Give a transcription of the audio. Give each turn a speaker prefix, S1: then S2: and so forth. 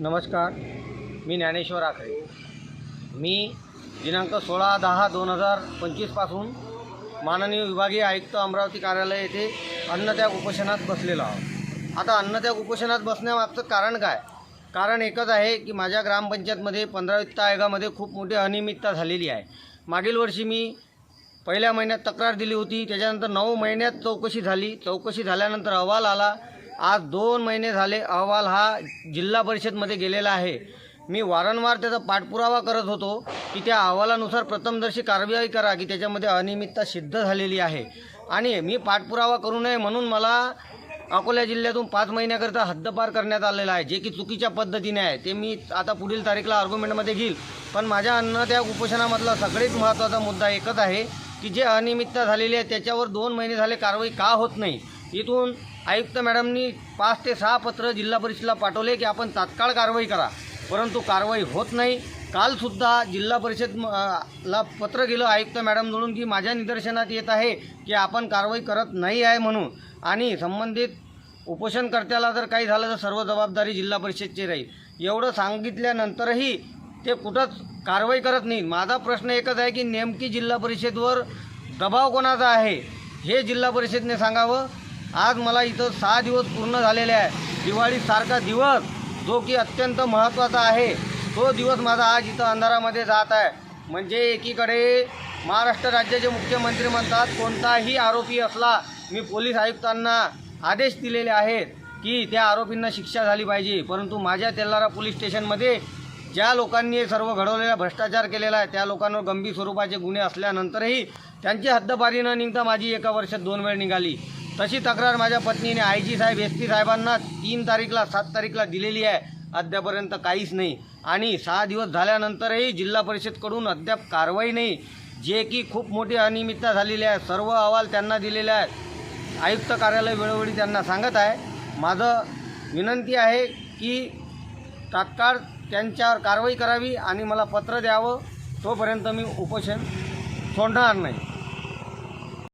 S1: नमस्कार मी ज्ञानेश्वर आखरे. मी दिनांक सोळा दहा दोन हजार पंचवीसपासून माननीय विभागीय आयुक्त अमरावती कार्यालय येथे अन्नत्याग उपोषणात बसलेलो आहोत. आता अन्नत्याग उपोषणात बसण्यामागचं कारण काय? कारण एकच आहे की माझ्या ग्रामपंचायतमध्ये पंधरा वित्त आयोगामध्ये खूप मोठी अनियमितता झालेली आहे. मागील वर्षी मी पहिल्या महिन्यात तक्रार दिली होती. त्याच्यानंतर नऊ महिन्यात चौकशी झाली. चौकशी झाल्यानंतर अहवाल आला. आज दोन महिने झाले अहवाल हा जिल्हा परिषदमध्ये गेलेला आहे. मी वारंवार त्याचा पाठपुरावा करत होतो की त्या अहवालानुसार प्रथमदर्शी कारवाई करा की त्याच्यामध्ये अनियमितता सिद्ध झालेली आहे. आणि मी पाठपुरावा करू नये म्हणून मला अकोला जिल्ह्यातून पाच महिन्याकरता हद्दपार करण्यात आलेला आहे जे की चुकीच्या पद्धतीने आहे. ते मी आता पुढील तारीखला आर्ग्युमेंटमध्ये घेईल. पण माझ्या अन्न त्या उपोषणामधला सगळ्यात महत्त्वाचा मुद्दा एकच आहे की जे अनियमितता झालेली आहे त्याच्यावर दोन महिने झाले कारवाई का होत नाही? इथून आयुक्त मॅडमनी पाच ते सहा पत्र जिल्हा परिषदेला पाठवले की आपण तात्काळ कारवाई करा. परंतु कारवाई होत नाही. कालसुद्धा जिल्हा परिषद ला पत्र गेलं आयुक्त मॅडमजवळून की माझ्या निदर्शनात येत आहे की आपण कारवाई करत नाही आहे म्हणून. आणि संबंधित उपोषणकर्त्याला जर काही झालं तर सर्व जबाबदारी जिल्हा परिषदची राहील. एवढं सांगितल्यानंतरही ते कुठंच कारवाई करत नाही. माझा प्रश्न एकच आहे की नेमकी जिल्हा परिषदवर दबाव कोणाचा आहे? हे जिल्हा परिषदने सांगावं. आज मला इथं सहा दिवस पूर्ण झालेले आहे. दिवाळीसारखा दिवस जो की अत्यंत महत्त्वाचा आहे. तो दिवस माझा आज इथं अंधारामध्ये जात आहे. म्हणजे एकीकडे महाराष्ट्र राज्याचे मुख्यमंत्री म्हणतात कोणताही आरोपी असला मी पोलीस आयुक्तांना आदेश दिलेले आहेत की त्या आरोपींना शिक्षा झाली पाहिजे. परंतु माझ्या तेलारा पोलीस स्टेशनमध्ये ज्या लोकांनी हे सर्व घडवलेला भ्रष्टाचार केलेला आहे त्या लोकांवर गंभीर स्वरूपाचे गुन्हे असल्यानंतरही त्यांची हद्दपारी न निघता माझी एका वर्षात दोन वेळ निघाली. तशी तक्रार माझ्या पत्नीने आय जी साहेब एस पी साहेबांना तीन तारीखला सात तारीखला दिलेली आहे. अद्यापर्यंत काहीच नाही. आणि सहा दिवस झाल्यानंतरही जिल्हा परिषदकडून अद्याप कारवाई नाही. जे की खूप मोठी अनियमितता झालेली आहे. सर्व अहवाल त्यांना दिलेले आहेत. आयुक्त कार्यालय वेळोवेळी त्यांना सांगत आहे. माझं विनंती आहे की तात्काळ त्यांच्यावर कारवाई करावी आणि मला पत्र द्यावं. तोपर्यंत मी उपोषण सोडणार नाही.